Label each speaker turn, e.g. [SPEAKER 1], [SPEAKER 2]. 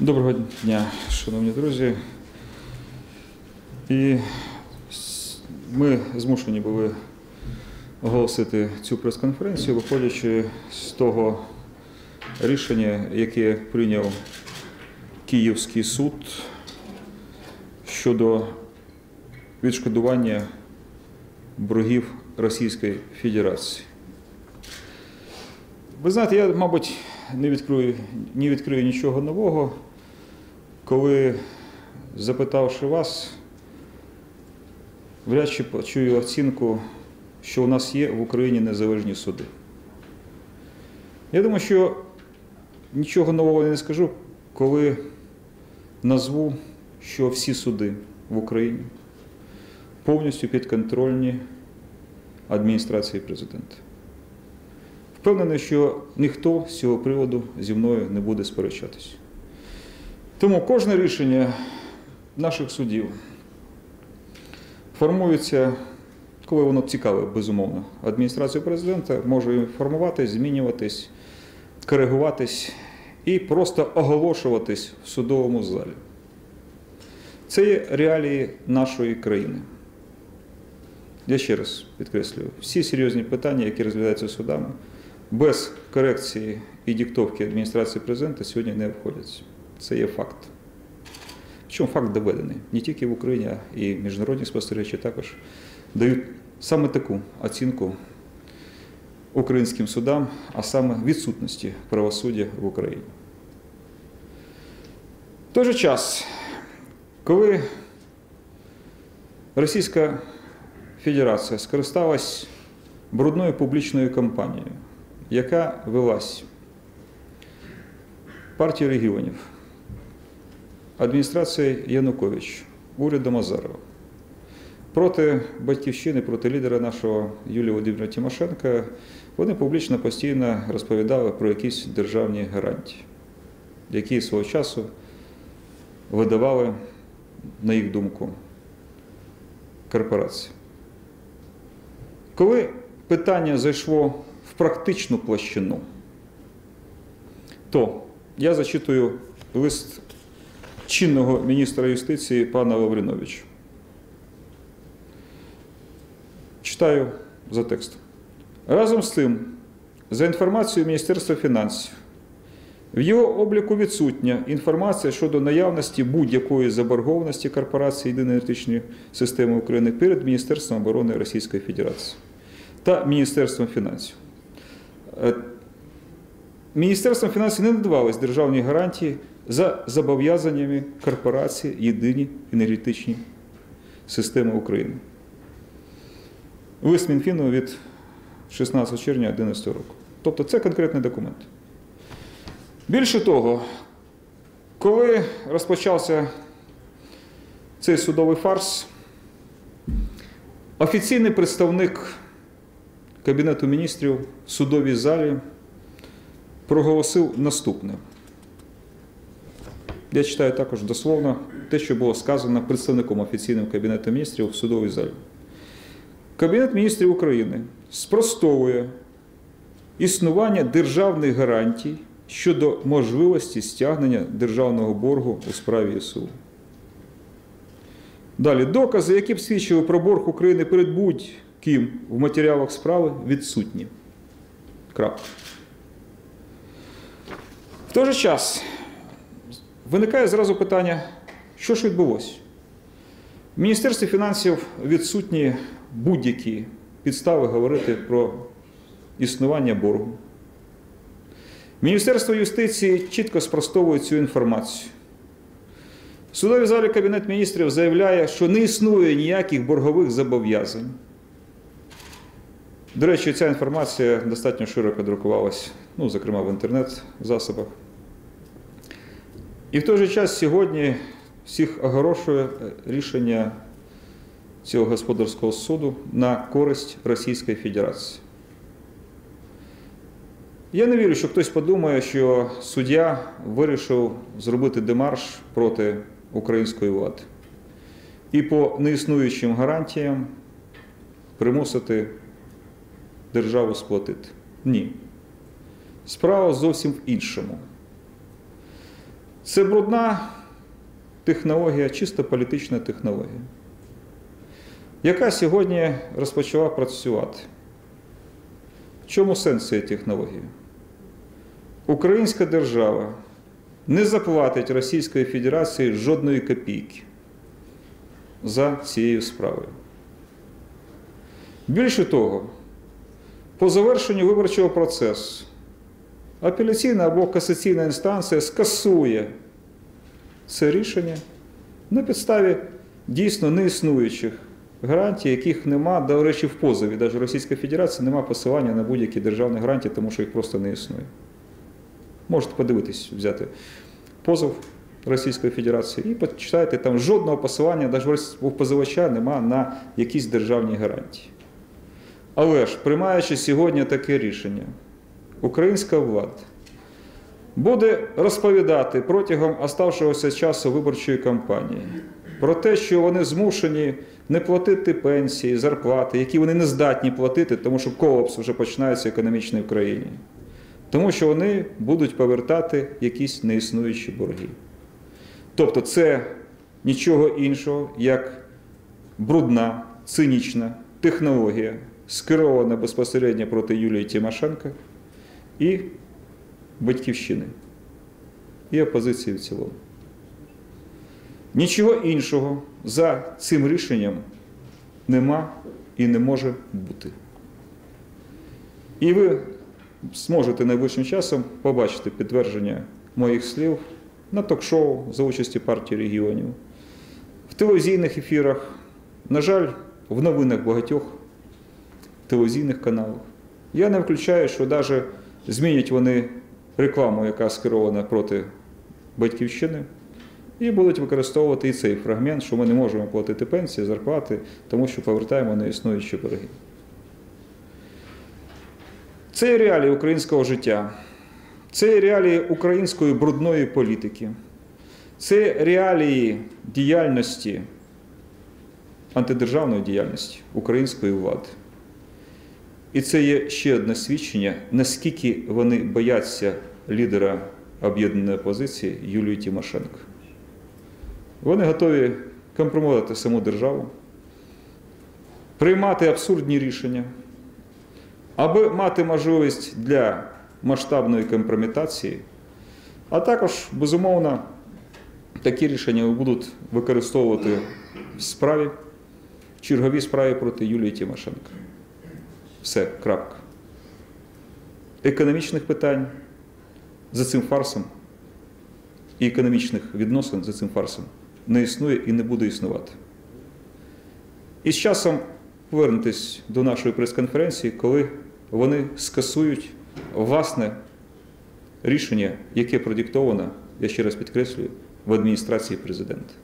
[SPEAKER 1] Доброго дня, шановні друзі. І ми змушені були оголосити цю прес-конференцію, виходячи з того рішення, яке прийняв Київський суд щодо відшкодування боргів Російської Федерації. Ви знаєте, я, мабуть, не відкрию, не відкрию нічого нового, коли, запитавши вас, вряд чи почую оцінку, що у нас є в Україні незалежні суди. Я думаю, що нічого нового не скажу, коли назву, що всі суди в Україні повністю підконтрольні адміністрації президента. Впевнений, що ніхто з цього приводу зі мною не буде сперечатись. Тому кожне рішення наших судів формується, коли воно цікаве, безумовно. Адміністрація президента може формуватись, змінюватись, коригуватись і просто оголошуватись в судовому залі. Це є реалії нашої країни. Я ще раз підкреслюю, всі серйозні питання, які розглядаються судами, без корекції і диктовки адміністрації президента сьогодні не обходяться. Це є факт. Причому факт доведений не тільки в Україні, а і міжнародні спостерігачі також дають саме таку оцінку українським судам, а саме відсутності правосуддя в Україні. В той же час, коли Російська Федерація скористалась брудною публічною кампанією, яка велась партією регіонів, адміністрацією Янукович, урядом Азарова, проти батьківщини, проти лідера нашого Юлія Володимира Тимошенка, вони публічно постійно розповідали про якісь державні гарантії, які свого часу видавали, на їх думку, корпорації. Коли питання зайшло в практичну площину, то я зачитую лист чинного міністра юстиції пана Лавриновича. Читаю за текстом. Разом з тим, за інформацією Міністерства фінансів, в його обліку відсутня інформація щодо наявності будь-якої заборгованості корпорації Єдиної енергетичної системи України перед Міністерством оборони Російської Федерації та Міністерством фінансів. Е, Міністерством фінансів не надавались державні гарантії за зобов'язаннями корпорації Єдині енергетичні системи України. Лист Мінфіну від 16 червня 2011 року. Тобто це конкретний документ. Більше того, коли розпочався цей судовий фарс, офіційний представник Кабінету міністрів в судовій залі проголосив наступне. Я читаю також дословно те, що було сказано представником офіційним Кабінету міністрів в судовій залі. Кабінет міністрів України спростовує існування державних гарантій щодо можливості стягнення державного боргу у справі СУ. Далі докази, які б свідчили про борг України перед будь-ким в матеріалах справи, відсутні. Крапка. В той же час виникає зразу питання, що ж відбулося? В Міністерстві фінансів відсутні будь-які підстави говорити про існування боргу. Міністерство юстиції чітко спростовує цю інформацію. В судовій залі Кабінет міністрів заявляє, що не існує ніяких боргових зобов'язань. До речі, ця інформація достатньо широко друкувалась, ну, зокрема в інтернет-засобах. І в той же час сьогодні всіх огорошує рішення цього господарського суду на користь Російської Федерації. Я не вірю, що хтось подумає, що суддя вирішив зробити демарш проти української влади і по неіснуючим гарантіям примусити державу сплатити. Ні. Справа зовсім в іншому. Це брудна технологія, чисто політична технологія, яка сьогодні розпочала працювати. В чому сенс цієї технології? Українська держава не заплатить Російської Федерації жодної копійки за цією справою. Більше того, по завершенню виборчого процесу апеляційна або касаційна інстанція скасує це рішення на підставі дійсно неіснуючих гарантій, яких нема, до речі, в позові. Навіть Російської Федерації нема посилання на будь-які державні гарантії, тому що їх просто не існує. Можете подивитись, взяти позов Російської Федерації і почитайте, там жодного посилання, навіть у позивача нема на якісь державні гарантії. Але ж, приймаючи сьогодні таке рішення, українська влада буде розповідати протягом оставшогося часу виборчої кампанії про те, що вони змушені не платити пенсії, зарплати, які вони не здатні платити, тому що колапс вже починається економічний в країні. Тому що вони будуть повертати якісь неіснуючі борги. Тобто це нічого іншого, як брудна, цинічна технологія, скерована безпосередньо проти Юлії Тимошенко і батьківщини, і опозиції в цілому. Нічого іншого за цим рішенням нема і не може бути. І ви зможете найближчим часом побачити підтвердження моїх слів на ток-шоу за участі партії регіонів, в телевізійних ефірах, на жаль, в новинах багатьох телевізійних каналах. Я не включаю, що навіть змінять вони рекламу, яка скерована проти батьківщини, і будуть використовувати і цей фрагмент, що ми не можемо платити пенсії, зарплати, тому що повертаємо неіснуючі борги. Це є реалії українського життя, це реалії української брудної політики, це реалії діяльності, антидержавної діяльності української влади. І це є ще одне свідчення, наскільки вони бояться лідера об'єднаної опозиції Юлії Тимошенко. Вони готові компромувати саму державу, приймати абсурдні рішення, аби мати можливість для масштабної компрометації, а також, безумовно, такі рішення будуть використовувати в справі, в черговій справі проти Юлії Тимошенко. Все, крапка. Економічних питань за цим фарсом і економічних відносин за цим фарсом не існує і не буде існувати. І з часом повернутися до нашої прес-конференції, коли вони скасують власне рішення, яке продиктовано, я ще раз підкреслюю, в адміністрації президента.